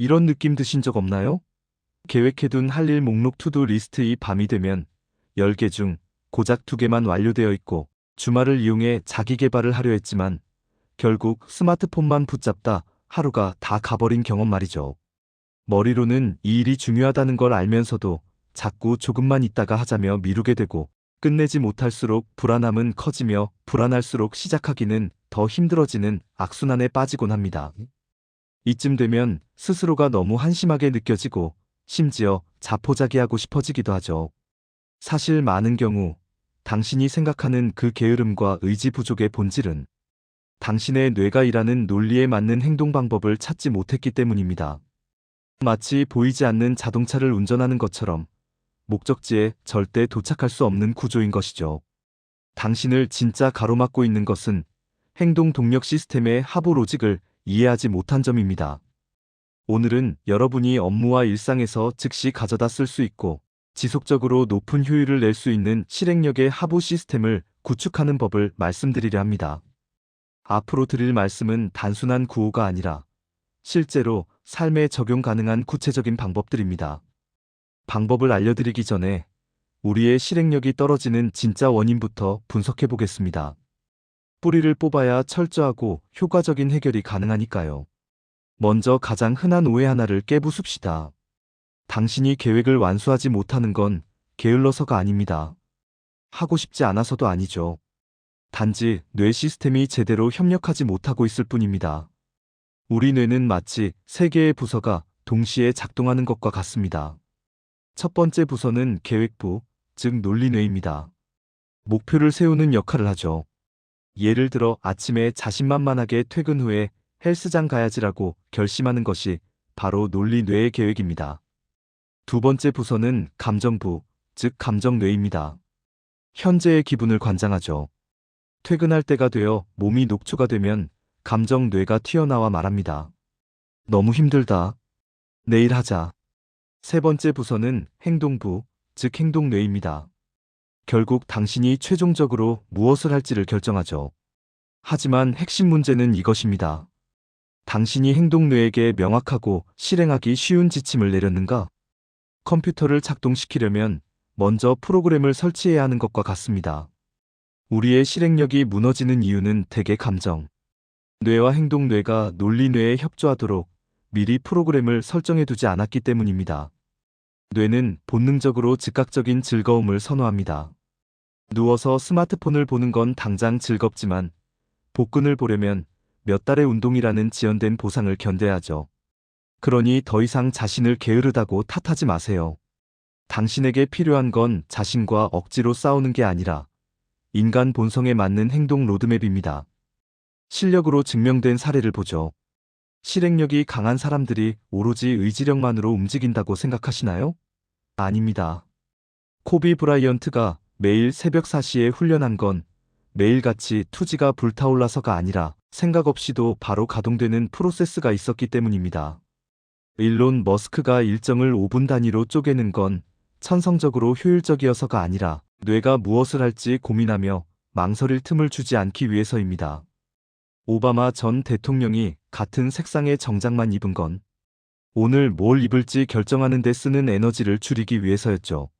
이런 느낌 드신 적 없나요? 계획해둔 할 일 목록 투두 리스트이 밤이 되면 10개 중 고작 2개만 완료되어 있고 주말을 이용해 자기 개발을 하려 했지만 결국 스마트폰만 붙잡다 하루가 다 가버린 경험 말이죠. 머리로는 이 일이 중요하다는 걸 알면서도 자꾸 조금만 있다가 하자며 미루게 되고 끝내지 못할수록 불안함은 커지며 불안할수록 시작하기는 더 힘들어지는 악순환에 빠지곤 합니다. 이쯤 되면 스스로가 너무 한심하게 느껴지고 심지어 자포자기하고 싶어지기도 하죠. 사실 많은 경우 당신이 생각하는 그 게으름과 의지 부족의 본질은 당신의 뇌가 일하는 논리에 맞는 행동 방법을 찾지 못했기 때문입니다. 마치 보이지 않는 자동차를 운전하는 것처럼 목적지에 절대 도착할 수 없는 구조인 것이죠. 당신을 진짜 가로막고 있는 것은 행동 동력 시스템의 하부 로직을 이해하지 못한 점입니다. 오늘은 여러분이 업무와 일상에서 즉시 가져다 쓸 수 있고 지속적으로 높은 효율을 낼 수 있는 실행력의 하부 시스템을 구축하는 법을 말씀드리려 합니다. 앞으로 드릴 말씀은 단순한 구호가 아니라 실제로 삶에 적용 가능한 구체적인 방법들입니다. 방법을 알려드리기 전에 우리의 실행력이 떨어지는 진짜 원인부터 분석해 보겠습니다. 뿌리를 뽑아야 철저하고 효과적인 해결이 가능하니까요. 먼저 가장 흔한 오해 하나를 깨부숩시다. 당신이 계획을 완수하지 못하는 건 게을러서가 아닙니다. 하고 싶지 않아서도 아니죠. 단지 뇌 시스템이 제대로 협력하지 못하고 있을 뿐입니다. 우리 뇌는 마치 세 개의 부서가 동시에 작동하는 것과 같습니다. 첫 번째 부서는 계획부, 즉 논리뇌입니다. 목표를 세우는 역할을 하죠. 예를 들어 아침에 자신만만하게 퇴근 후에 헬스장 가야지라고 결심하는 것이 바로 논리 뇌의 계획입니다. 두 번째 부서는 감정부, 즉 감정뇌입니다. 현재의 기분을 관장하죠. 퇴근할 때가 되어 몸이 녹초가 되면 감정뇌가 튀어나와 말합니다. 너무 힘들다. 내일 하자. 세 번째 부서는 행동부, 즉 행동뇌입니다. 결국 당신이 최종적으로 무엇을 할지를 결정하죠. 하지만 핵심 문제는 이것입니다. 당신이 행동뇌에게 명확하고 실행하기 쉬운 지침을 내렸는가? 컴퓨터를 작동시키려면 먼저 프로그램을 설치해야 하는 것과 같습니다. 우리의 실행력이 무너지는 이유는 대개 감정, 뇌와 행동뇌가 논리뇌에 협조하도록 미리 프로그램을 설정해 두지 않았기 때문입니다. 뇌는 본능적으로 즉각적인 즐거움을 선호합니다. 누워서 스마트폰을 보는 건 당장 즐겁지만 복근을 보려면 몇 달의 운동이라는 지연된 보상을 견뎌야 하죠. 그러니 더 이상 자신을 게으르다고 탓하지 마세요. 당신에게 필요한 건 자신과 억지로 싸우는 게 아니라 인간 본성에 맞는 행동 로드맵입니다. 실력으로 증명된 사례를 보죠. 실행력이 강한 사람들이 오로지 의지력만으로 움직인다고 생각하시나요? 아닙니다. 코비 브라이언트가 매일 새벽 4시에 훈련한 건 매일같이 투지가 불타올라서가 아니라 생각 없이도 바로 가동되는 프로세스가 있었기 때문입니다. 일론 머스크가 일정을 5분 단위로 쪼개는 건 천성적으로 효율적이어서가 아니라 뇌가 무엇을 할지 고민하며 망설일 틈을 주지 않기 위해서입니다. 오바마 전 대통령이 같은 색상의 정장만 입은 건 오늘 뭘 입을지 결정하는 데 쓰는 에너지를 줄이기 위해서였죠.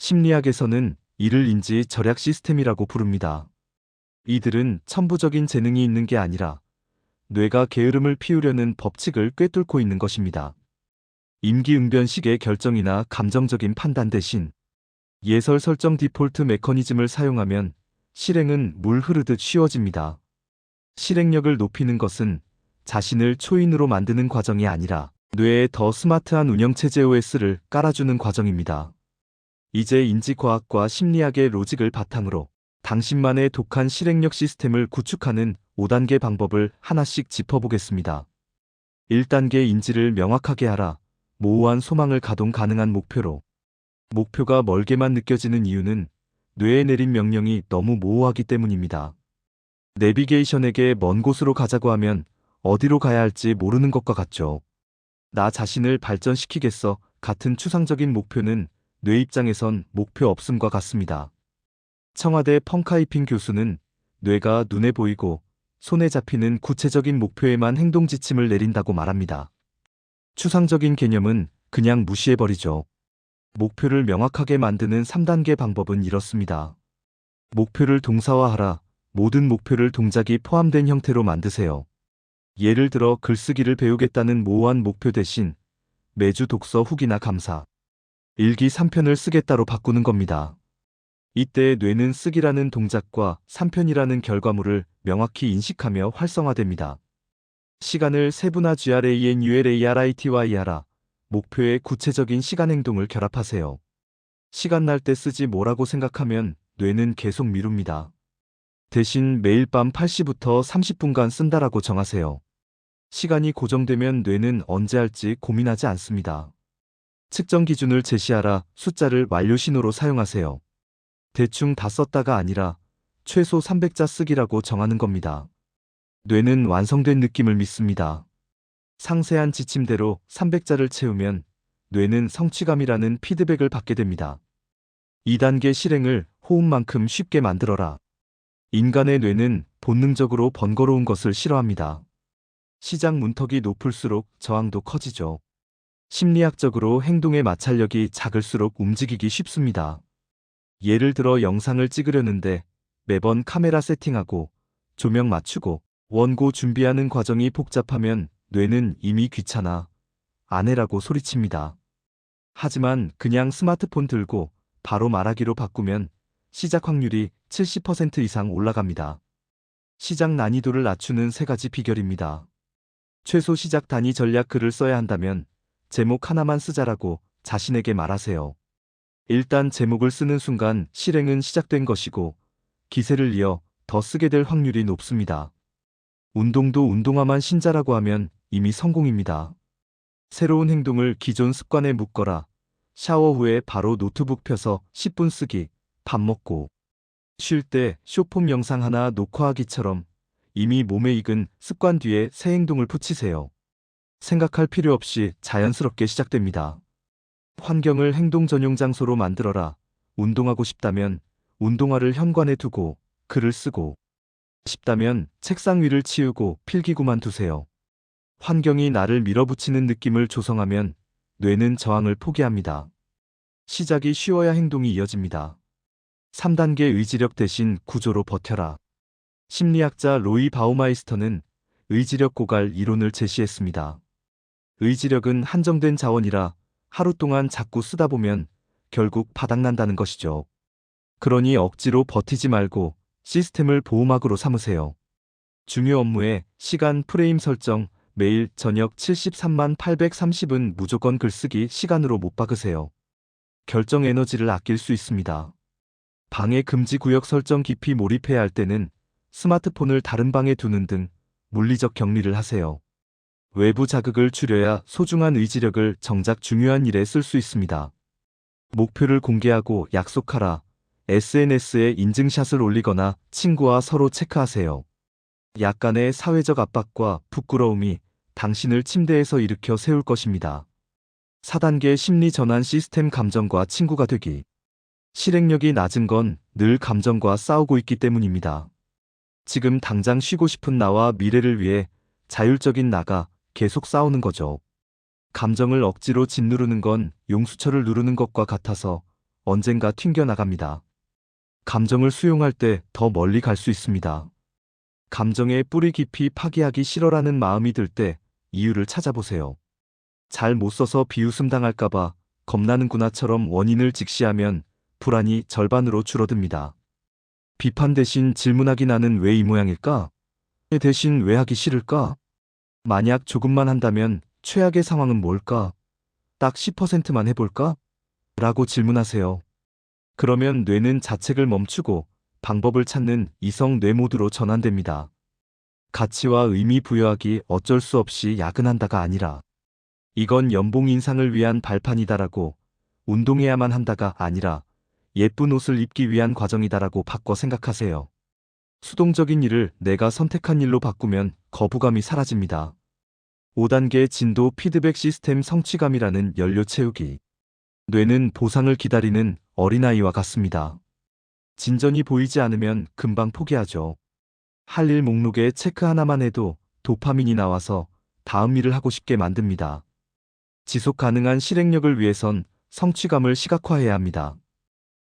심리학에서는 이를 인지 절약 시스템이라고 부릅니다. 이들은 천부적인 재능이 있는 게 아니라 뇌가 게으름을 피우려는 법칙을 꿰뚫고 있는 것입니다. 임기응변식의 결정이나 감정적인 판단 대신 예설 설정 디폴트 메커니즘을 사용하면 실행은 물 흐르듯 쉬워집니다. 실행력을 높이는 것은 자신을 초인으로 만드는 과정이 아니라 뇌에 더 스마트한 운영체제 OS를 깔아주는 과정입니다. 이제 인지과학과 심리학의 로직을 바탕으로 당신만의 독한 실행력 시스템을 구축하는 5단계 방법을 하나씩 짚어보겠습니다. 1단계 인지를 명확하게 하라. 모호한 소망을 가동 가능한 목표로. 목표가 멀게만 느껴지는 이유는 뇌에 내린 명령이 너무 모호하기 때문입니다. 내비게이션에게 먼 곳으로 가자고 하면 어디로 가야 할지 모르는 것과 같죠. 나 자신을 발전시키겠어 같은 추상적인 목표는 뇌 입장에선 목표 없음과 같습니다. 청와대 펑카이핑 교수는 뇌가 눈에 보이고 손에 잡히는 구체적인 목표에만 행동 지침을 내린다고 말합니다. 추상적인 개념은 그냥 무시해버리죠. 목표를 명확하게 만드는 3단계 방법은 이렇습니다. 목표를 동사화하라. 모든 목표를 동작이 포함된 형태로 만드세요. 예를 들어 글쓰기를 배우겠다는 모호한 목표 대신 매주 독서 후기나 감사, 일기 3편을 쓰겠다로 바꾸는 겁니다. 이때 뇌는 쓰기라는 동작과 3편이라는 결과물을 명확히 인식하며 활성화됩니다. 시간을 세분화 GRANULARITY하라. 목표의 구체적인 시간 행동을 결합하세요. 시간 날 때 쓰지 뭐라고 생각하면 뇌는 계속 미룹니다. 대신 매일 밤 8시부터 30분간 쓴다라고 정하세요. 시간이 고정되면 뇌는 언제 할지 고민하지 않습니다. 측정 기준을 제시하라 숫자를 완료 신호로 사용하세요. 대충 다 썼다가 아니라 최소 300자 쓰기라고 정하는 겁니다. 뇌는 완성된 느낌을 믿습니다. 상세한 지침대로 300자를 채우면 뇌는 성취감이라는 피드백을 받게 됩니다. 2단계 실행을 호흡만큼 쉽게 만들어라. 인간의 뇌는 본능적으로 번거로운 것을 싫어합니다. 시작 문턱이 높을수록 저항도 커지죠. 심리학적으로 행동의 마찰력이 작을수록 움직이기 쉽습니다. 예를 들어 영상을 찍으려는데 매번 카메라 세팅하고 조명 맞추고 원고 준비하는 과정이 복잡하면 뇌는 이미 귀찮아 안 해라고 소리칩니다. 하지만 그냥 스마트폰 들고 바로 말하기로 바꾸면 시작 확률이 70% 이상 올라갑니다. 시작 난이도를 낮추는 세 가지 비결입니다. 최소 시작 단위 전략 글을 써야 한다면 제목 하나만 쓰자라고 자신에게 말하세요. 일단 제목을 쓰는 순간 실행은 시작된 것이고 기세를 이어 더 쓰게 될 확률이 높습니다. 운동도 운동화만 신자라고 하면 이미 성공입니다. 새로운 행동을 기존 습관에 묶어라. 샤워 후에 바로 노트북 펴서 10분 쓰기, 밥 먹고 쉴 때 쇼폼 영상 하나 녹화하기처럼 이미 몸에 익은 습관 뒤에 새 행동을 붙이세요. 생각할 필요 없이 자연스럽게 시작됩니다. 환경을 행동 전용 장소로 만들어라. 운동하고 싶다면 운동화를 현관에 두고 글을 쓰고 싶다면 책상 위를 치우고 필기구만 두세요. 환경이 나를 밀어붙이는 느낌을 조성하면 뇌는 저항을 포기합니다. 시작이 쉬워야 행동이 이어집니다. 3단계 의지력 대신 구조로 버텨라. 심리학자 로이 바우마이스터는 의지력 고갈 이론을 제시했습니다. 의지력은 한정된 자원이라 하루 동안 자꾸 쓰다 보면 결국 바닥난다는 것이죠. 그러니 억지로 버티지 말고 시스템을 보호막으로 삼으세요. 중요 업무에 시간 프레임 설정, 매일 저녁 73만 830은 무조건 글쓰기 시간으로 못 박으세요. 결정 에너지를 아낄 수 있습니다. 방해 금지 구역 설정 깊이 몰입해야 할 때는 스마트폰을 다른 방에 두는 등 물리적 격리를 하세요. 외부 자극을 줄여야 소중한 의지력을 정작 중요한 일에 쓸 수 있습니다. 목표를 공개하고 약속하라. SNS에 인증샷을 올리거나 친구와 서로 체크하세요. 약간의 사회적 압박과 부끄러움이 당신을 침대에서 일으켜 세울 것입니다. 4단계 심리 전환 시스템 감정과 친구가 되기. 실행력이 낮은 건 늘 감정과 싸우고 있기 때문입니다. 지금 당장 쉬고 싶은 나와 미래를 위해 자율적인 나가 계속 싸우는 거죠. 감정을 억지로 짓누르는 건 용수철을 누르는 것과 같아서 언젠가 튕겨나갑니다. 감정을 수용할 때 더 멀리 갈 수 있습니다. 감정의 뿌리 깊이 파기하기 싫어라는 마음이 들 때 이유를 찾아보세요. 잘 못 써서 비웃음 당할까봐 겁나는구나처럼 원인을 직시하면 불안이 절반으로 줄어듭니다. 비판 대신 질문하기 나는 왜 이 모양일까? 대신 왜 하기 싫을까? 만약 조금만 한다면 최악의 상황은 뭘까? 딱 10%만 해볼까? 라고 질문하세요. 그러면 뇌는 자책을 멈추고 방법을 찾는 이성 뇌 모드로 전환됩니다. 가치와 의미 부여하기 어쩔 수 없이 야근한다가 아니라 이건 연봉 인상을 위한 발판이다라고 운동해야만 한다가 아니라 예쁜 옷을 입기 위한 과정이다라고 바꿔 생각하세요. 수동적인 일을 내가 선택한 일로 바꾸면 거부감이 사라집니다. 5단계 진도 피드백 시스템 성취감이라는 연료 채우기. 뇌는 보상을 기다리는 어린아이와 같습니다. 진전이 보이지 않으면 금방 포기하죠. 할 일 목록에 체크 하나만 해도 도파민이 나와서 다음 일을 하고 싶게 만듭니다. 지속 가능한 실행력을 위해선 성취감을 시각화해야 합니다.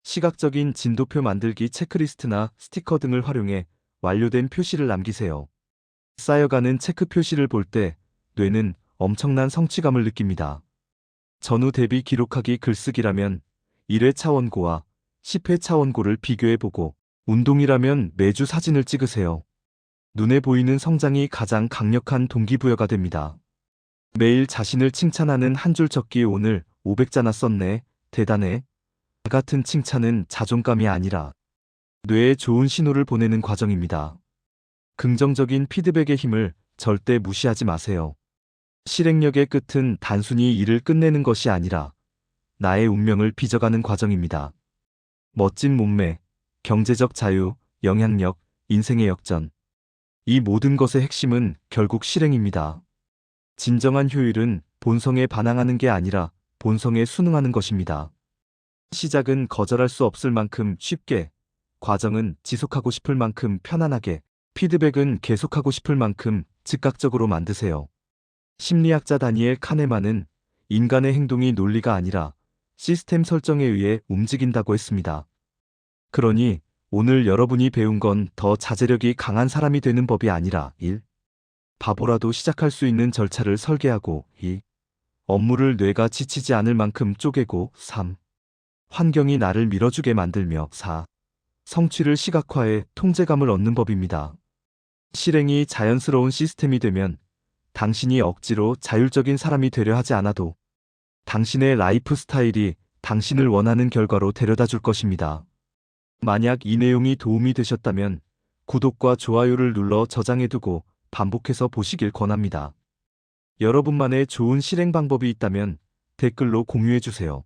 시각적인 진도표 만들기 체크리스트나 스티커 등을 활용해 완료된 표시를 남기세요. 쌓여가는 체크 표시를 볼때 뇌는 엄청난 성취감을 느낍니다. 전후 대비 기록하기 글쓰기라면 1회 차원고와 10회 차원고를 비교해보고 운동이라면 매주 사진을 찍으세요. 눈에 보이는 성장이 가장 강력한 동기부여가 됩니다. 매일 자신을 칭찬하는 한 줄 적기 오늘 500자나 썼네. 대단해. 같은 칭찬은 자존감이 아니라 뇌에 좋은 신호를 보내는 과정입니다. 긍정적인 피드백의 힘을 절대 무시하지 마세요. 실행력의 끝은 단순히 일을 끝내는 것이 아니라 나의 운명을 빚어가는 과정입니다. 멋진 몸매, 경제적 자유, 영향력, 인생의 역전. 이 모든 것의 핵심은 결국 실행입니다. 진정한 효율은 본성에 반항하는 게 아니라 본성에 순응하는 것입니다. 시작은 거절할 수 없을 만큼 쉽게, 과정은 지속하고 싶을 만큼 편안하게, 피드백은 계속하고 싶을 만큼 즉각적으로 만드세요. 심리학자 다니엘 카네만은 인간의 행동이 논리가 아니라 시스템 설정에 의해 움직인다고 했습니다. 그러니 오늘 여러분이 배운 건 더 자제력이 강한 사람이 되는 법이 아니라 1. 바보라도 시작할 수 있는 절차를 설계하고 2. 업무를 뇌가 지치지 않을 만큼 쪼개고 3. 환경이 나를 밀어주게 만들며 4. 성취를 시각화해 통제감을 얻는 법입니다. 실행이 자연스러운 시스템이 되면 당신이 억지로 자율적인 사람이 되려 하지 않아도 당신의 라이프 스타일이 당신을 원하는 결과로 데려다 줄 것입니다. 만약 이 내용이 도움이 되셨다면 구독과 좋아요를 눌러 저장해두고 반복해서 보시길 권합니다. 여러분만의 좋은 실행 방법이 있다면 댓글로 공유해주세요.